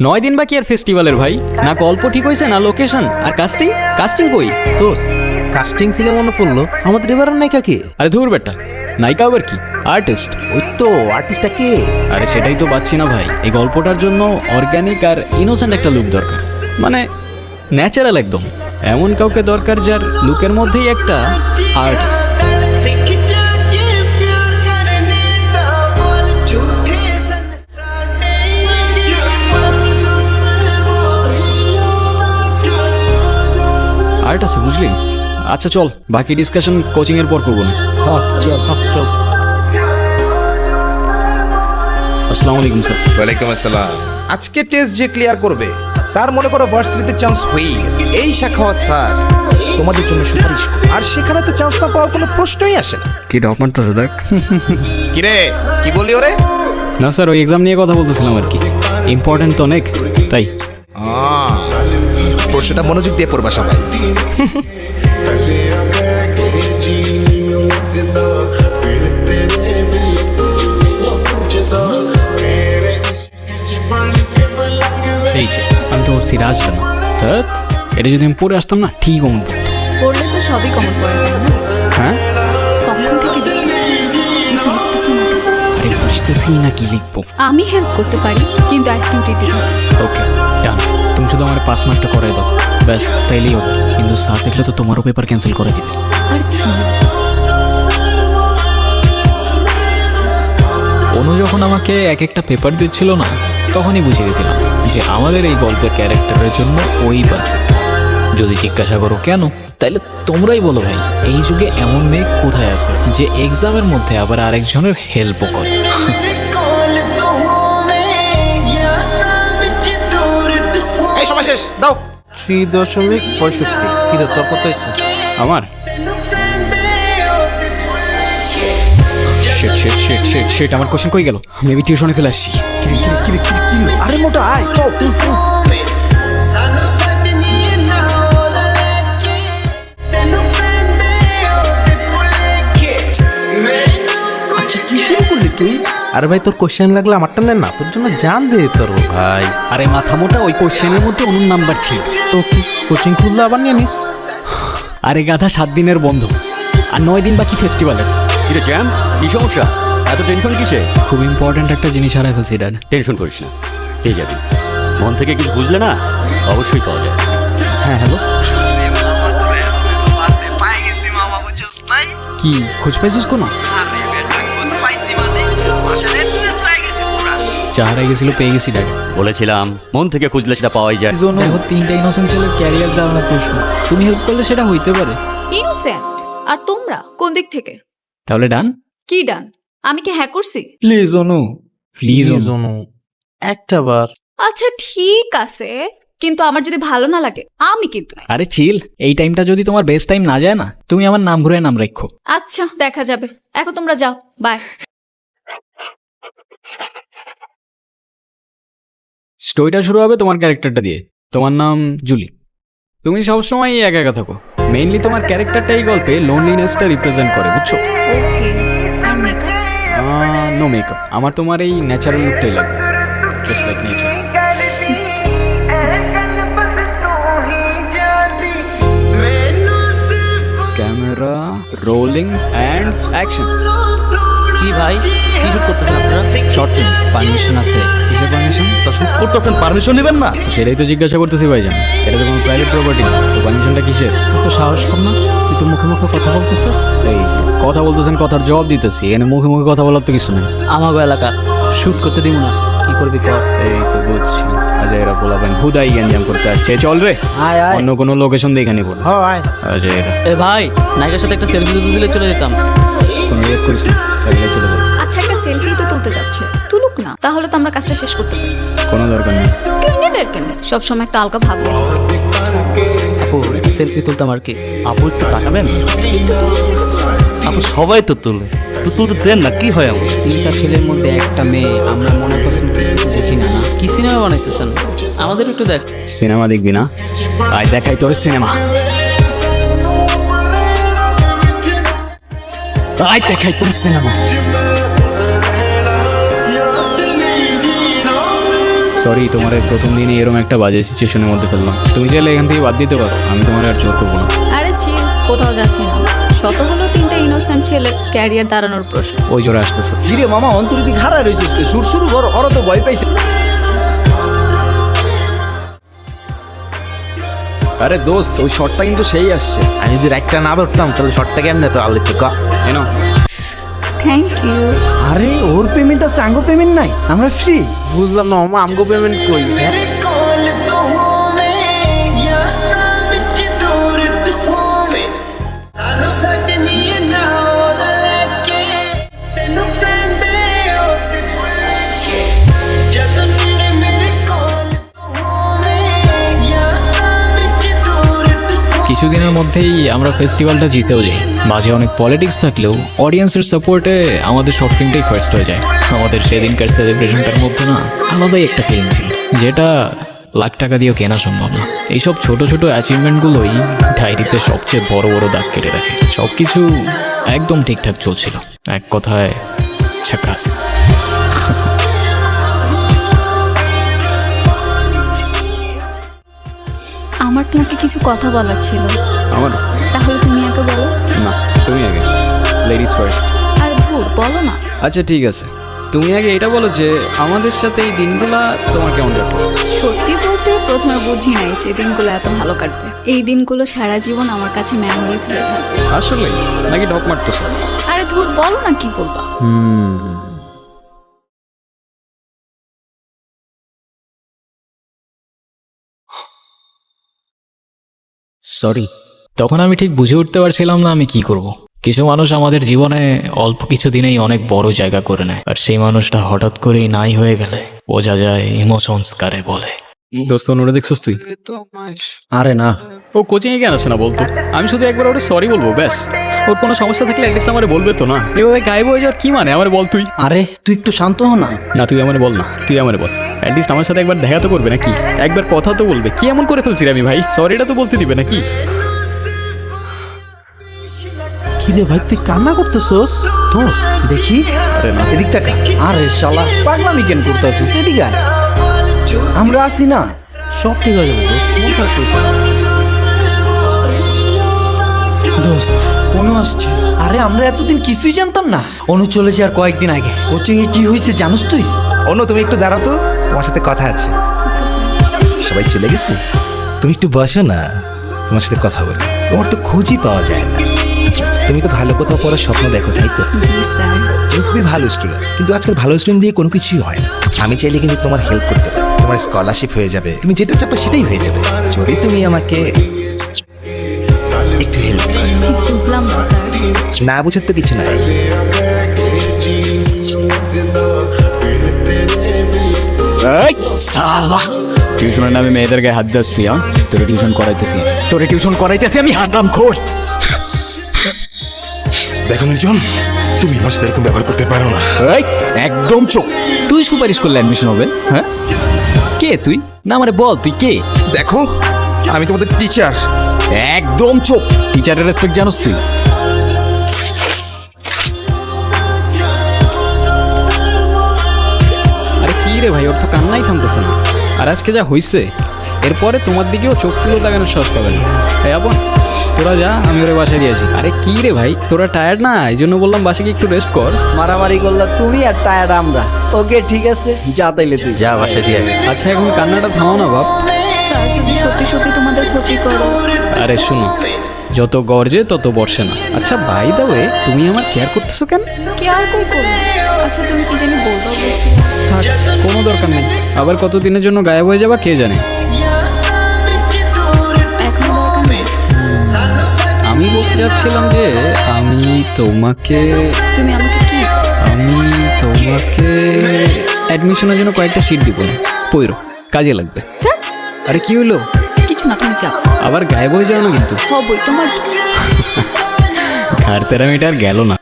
নয় দিন বাকি আর ফেস্টিভ্যালের ভাই। না গল্প ঠিক হয়েছে না লোকেশন আর কাস্টিং কাস্টিং কই? দোস্ত কাস্টিং থেকে মনে পড়ল আমাদের এবার নায়িকা কে? আরে ধুর বেটা নায়িকা আবার কি? আর্টিস্ট ওই তো আর্টিস্টটা কে? আরে সেটাই তো পাচ্ছি না ভাই। এই গল্পটার জন্য অর্গানিক আর ইনোসেন্ট একটা লুক দরকার। মানে ন্যাচারাল একদম। এমন কাউকে দরকার যার লুকের মধ্যেই একটা আর্টিস্ট আর্ট আছে বুঝলি? আচ্ছা চল বাকি ডিসকাশন কোচিং এর পর করব না চল চল। আসসালামু আলাইকুম স্যার। ওয়ালাইকুম আসসালাম। আজকে টেস্ট যে ক্লিয়ার করবে তার মনে করো ভার্সিটিতে চান্স হয়ে গেছে। এই শাখাওয়াত স্যার তোমাদের জন্য সুপারিশ করে। আর সেখানে তো চান্স না পাওয়ার কোনো প্রশ্নই আসে না। কি ডপ মারতেছে দেখ। কি রে কি বললি ওরে? না স্যার ওই এক্সাম নিয়ে কথা বলতেছিলাম আর কি। ইম্পর্টেন্ট তো অনেক তাই। আহ, প্রশ্নটা মনোযোগ দিয়ে পড়বা সবাই। এই যে আমি তো সিরাজ ধ্যাৎ, এটা যদি আমি পড়ে আসতাম না ঠিক অমন পড়তো। পড়লে তো সবই কমন পড়ে তাই না? হ্যাঁ? তখন থেকে দেখতেছি? কিছু লিখতেছো না আরে বুঝতেছি না কি লিখব। আমি হেল্প করতে পারি কিন্তু আইসক্রিমটি দিই ওকে পাস মার্কটা করে দাও। ব্যাস তাইলেই হবে। কিন্তু স্যার দেখলে তো তোমারও পেপার ক্যান্সেল করে দিবে। আর অনু যখন আমাকে এক একটা পেপার দিচ্ছিল না তখনই বুঝে গেছিলাম যে আমাদের এই গল্পের ক্যারেক্টারের জন্য ওই পারফেক্ট যদি জিজ্ঞাসা করো কেন তাইলে তোমরাই বলো ভাই এই যুগে এমন মেয়ে কোথায় আছে যে এক্সামের মধ্যে আবার আরেকজনের হেল্পও করে। শেষ দাও। থ্রি দশমিক পঁয়ষট্টি কিন্তু তোর কত হয়েছে আমার আমার কোশ্চেন কই গেল? মেবি টিউশনে ফেলে আসছি। আরে মোটা আয় চল। আচ্ছা কি শুরু করলি তুই? আরে ভাই তোর কোশ্চেন লাগলে আমারটা নেন না তোর জন্য জান দে তোর ভাই। আরে মাথা মোটা ওই কোশ্চেনের মধ্যে অনুর নাম্বার ছিল। তো কি কোচিং খুললে আবার নিয়ে নিস? আরে গাধা সাত দিনের বন্ধ। আর নয় দিন বাকি ফেস্টিভ্যালের কিরে চ্যাম্প কি সমস্যা? এত টেনশন কিসে? খুব ইম্পর্ট্যান্ট একটা জিনিস হারাই ফেলছি ড্যাড টেনশন করিস না পেয়ে যাবি। মন থেকে কিছু বুঝলে না? অবশ্যই পাওয়া যায়। হ্যাঁ হ্যালো। কি খোঁজ পাইছিস কোনো? যা হারাই গেছিল পেয়ে গেছি ড্যাড বলেছিলাম মন থেকে খুঁজলে সেটা পাওয়াই যায়। দেখো তিনটা ইনোসেন্ট ছেলের ক্যারিয়ার দেওয়ার প্রশ্ন। তুমি হেল্প করলে সেটা হইতে পারে। ইনোসেন্ট আর তোমরা কোন দিক থেকে? তাহলে ডান। কি ডান? আমি কি হ্যাঁ করছি? প্লিজ অনু প্লিজ অনু একটা বার। আচ্ছা ঠিক আছে। কিন্তু আমার যদি ভালো না লাগে আমি কিন্তু আরে চিল এই টাইমটা যদি তোমার বেস্ট টাইম না যায় না তুমি আমার নাম ঘুরে নাম রাখো। আচ্ছা দেখা যাবে। এখন তোমরা যাও। বাই স্টোরিটা শুরু হবে তোমার ক্যারেক্টারটা দিয়ে। তোমার নাম জুলি। তুমি সবসময় একা একা থাকো। মেইনলি তোমার ক্যারেক্টারটা এই গল্পে লোনলিনেসটা রিপ্রেজেন্ট করে বুঝছ? নো মেকআপ আমার তোমার এই ন্যাচারাল লুকটাই লাগবে। ক্যামেরা রোলিং অ্যান্ড অ্যাকশন ভাই কি শুট করতেছেন আপনারা? শর্ট ফিল্ম পারমিশন আছে। কিসের পারমিশন তো শুট করতেছেন পারমিশন নেবেন না? তো সেটাই তো জিজ্ঞাসা করতেছি ভাইজান। এটা তো কোনো প্রাইভেট প্রপার্টি না। তো পারমিশনটা কিসের? তুই তো সাহস কম না? তুই তো মুখে মুখে কথা বলতেছিস? এই কথা বলতেছেন কথার জবাব দিতেছি। এখানে মুখে মুখে কথা বলার তো কিছু নেই। আমাগো এলাকা শুট করতে দিব না। কি করবি কর। এই তো বুঝছি। আজ এরা বলা বলাবেন হুদাই গ্যাঞ্জাম করতে আসছে। চল রে। আয় আয়। অন্য কোনো লোকেশন দেখে নিব হ আয়। আজ এরা। এ ভাই নায়িকার সাথে একটা সেলফি দিলে চলে যেতাম। কোনো করিস না তাহলে চলে যাবে। আচ্ছা একটা সেলফি তো তুলতে যাচ্ছে। তুলুক না তাহলে তো আমরা কাজটা শেষ করতে পারি। কোনো দরকার নেই। কেন দরকার নেই? সবসময় একটা আলগা ভাববে আপু সেলফি তুলতাম আর কি আপু একটু তাকাবেন? একটু তুলে দেখেছ? আপু সবাই তো তুলে। তো তুলতে দেন না কি হয় আমার? তিনটা ছেলের মধ্যে একটা মেয়ে আমরা মনে করছি কিছু বুঝি না না। কি সিনেমা বানাইতেছেন? আমাদের একটু দেখ। সিনেমা দেখবি না? আয় দেখাই তোর সিনেমা। আয় দেখাই তোর সিনেমা। সরি তোমার প্রথম দিনে এরকম একটা বাজে সিচুয়েশনের মধ্যে ফেললাম। তুমি চাইলে এখান থেকে বাদ দিতে পারো আমি তোমার আর জোর করব না। আরে চিল কোথাও যাচ্ছি না। শত হলো তিনটা ইনোসেন্ট ছেলে ক্যারিয়ার দাঁড়ানোর প্রশ্ন। ওই জোরে আসতেছে। কিরে মামা অন্তরিতি খারাপ রয়েছিস সুর শুরু কর ওরা তো ভয় পাইছে। আরে দোস্ত ওই শটটা কিন্তু সেই আসছে। আমি যদি একটা না ধরতাম তাহলে শর্টটা কেমনে তো আলিত কা এনো থ্যাংক ইউ আরে ওর পেমেন্ট আছে আঙ্গো পেমেন্ট নাই আমরা ফ্রি বুঝলাম না আমগো পেমেন্ট কই? কিছুদিনের মধ্যেই আমরা ফেস্টিভ্যালটা জিতেও যাই। মাঝে অনেক পলিটিক্স থাকলেও অডিয়েন্সের সাপোর্টে আমাদের শর্ট ফিল্মটাই ফার্স্ট হয়ে যায়। আমাদের সেদিনকার সেলিব্রেশনটার মধ্যে না আলাদাই একটা ফিল্ম ছিল, যেটা লাখ টাকা দিয়েও কেনা সম্ভব না। এইসব ছোট ছোট অ্যাচিভমেন্টগুলোই ডায়েরিতে সবচেয়ে বড় বড় দাগ কেটে রাখে। সব কিছু একদম ঠিকঠাক চলছিল। এক কথায় ছাকাস আমার তোমাকে কিছু কথা বলার ছিল। আমার? তাহলে তুমি আগে বলো। না তুমি আগে লেডিস ফার্স্ট আর ধুর বলো না। আচ্ছা ঠিক আছে। তুমি আগে এটা বলো যে আমাদের সাথে এই দিনগুলা তোমার কেমন কাটলো সত্যি বলতে প্রথমে বুঝি নাই যে দিনগুলো এত ভালো কাটবে। এই দিনগুলো সারা জীবন আমার কাছে মেমোরিজ হয়ে থাকবে। আসলে নাকি ডক মারতেছো? আরে ধুর বলো না কি বলবা। সরি তখন আমি ঠিক বুঝে উঠতে পারছিলাম না আমি কি করব। কিছু মানুষ আমাদের জীবনে অল্প কিছু দিনেই অনেক বড় জায়গা করে নেয় আর সেই মানুষটা হঠাৎ করেই নাই হয়ে গেলে বোঝা যায় ইমোশনস কারে বলে। দোস্ত ওরা দেখছিস তুই? আরে না। ও কোচিং এ কেন আসে না বলতো? আমি শুধু একবার ওটা সরি বলব ব্যাস। ওর কোনো সমস্যা থাকলে একদিন আমার বলবে তো না? এভাবে গায়েব হয়ে যাওয়ার কি মানে? আমার বল তুই। আরে তুই একটু শান্ত হ না। না তুই আমার বল না তুই আমার বল। অ্যাটলিস্ট আমার সাথে একবার দেখা তো করবে নাকি? একবার কথা তো বলবে। কি এমন করে ফেলছি আমি ভাই? সরিটা তো বলতে দিবে নাকি? কি রে ভাই তুই কান্না করতেছস? দোষ দেখি। আরে না। এদিক টাকা আরে শালা পাগলামি কেন করতে আছিস এদিকে আমরা আসি না। সব ঠিক হয়ে যাবে। দোস্ত দোস্ত অনু আসছে। আরে আমরা এতদিন কিছুই জানতাম না। অনু চলেছে আর কয়েকদিন আগে। কোচিং এ কি হয়েছে জানোস তুই? অনু তুমি একটু দাঁড়াও তো। তোমার সাথে কথা আছে। সবাই চলে গেছে? তুমি একটু বসো না। তোমার সাথে কথা বলি তোমার তো খোঁজই পাওয়া যায় না। তুমি তো ভালো কোথাও পড়ার স্বপ্ন দেখো তাই তো? তুমি খুবই ভালো স্টুডেন্ট কিন্তু আজকাল ভালো স্টুডেন্ট দিয়ে কোনো কিছুই হয় না। আমি চাইলে কিন্তু তোমার হেল্প করতে পারি। তোমার স্কলারশিপ হয়ে যাবে। তুমি যেটা চাপো সেটাই হয়ে যাবে। যদি তুমি আমাকে একটু হেল্প বুঝলাম না স্যার। না বুঝার তো কিছু নাই। টিউশনের নামে মেয়েদের গায়ে হাত দাস তুই হ্যাঁ তোরে টিউশন করাইতেছি। তোরে টিউশন করাইতেছি আমি হারাম খোর দেখো জন তুমি আমার সাথে এরকম ব্যবহার করতে পারো না। এই একদম চোখ। তুই সুপারিশ করলে অ্যাডমিশন হবে হ্যাঁ? কে তুই? না মানে বল তুই কে? দেখো আমি তোমাদের টিচার একদম চোখ টিচারের রেসপেক্ট জানোস তুই। আরে কি রে ভাই ওর তো কান্নাই থামতেছে না। আর আজকে যা হইছে এরপরে তোমার দিকেও চোখ তুলে লাগানোর সাহস পাবে না। আপন তোরা যা আমি ওরে বাসায় দিয়ে আসি। আরে কি রে ভাই তোরা টায়ার্ড না? এই জন্য বললাম বাসে গিয়ে একটু রেস্ট কর। মারামারি করলা তুমি আর টায়ার আমরা। ওকে ঠিক আছে যা তাইলে তুই। যা বাসায় দিয়ে। আচ্ছা এখন কান্নাটা থামাও না বাপ। স্যার যদি সত্যি সত্যি তোমাদের ক্ষতি করো আরে শুনো যত গর্জে তত বর্ষে না। আচ্ছা বাই দা ওয়ে তুমি আমার কেয়ার করতেছো কেন? কে আর কই করল আচ্ছা তুমি কি জানি বলবা থাক কোনো দরকার নেই। আবার কতদিনের জন্য গায়েব হয়ে যাবা কে জানে? আমি বলতে যাচ্ছিলাম যে আমি তোমাকে তুমি আমাকে কি? আমি তোমাকে অ্যাডমিশনের জন্য কয়েকটা সিট দিব। পইরো কাজে লাগবে। হ্যাঁ? আরে কি হইল? কিছু না তুমি যাও। আবার গায়েব হয়ে যাও না কিন্তু? হবই তোমার? ঘাড় তেরামিটা আর গেল না।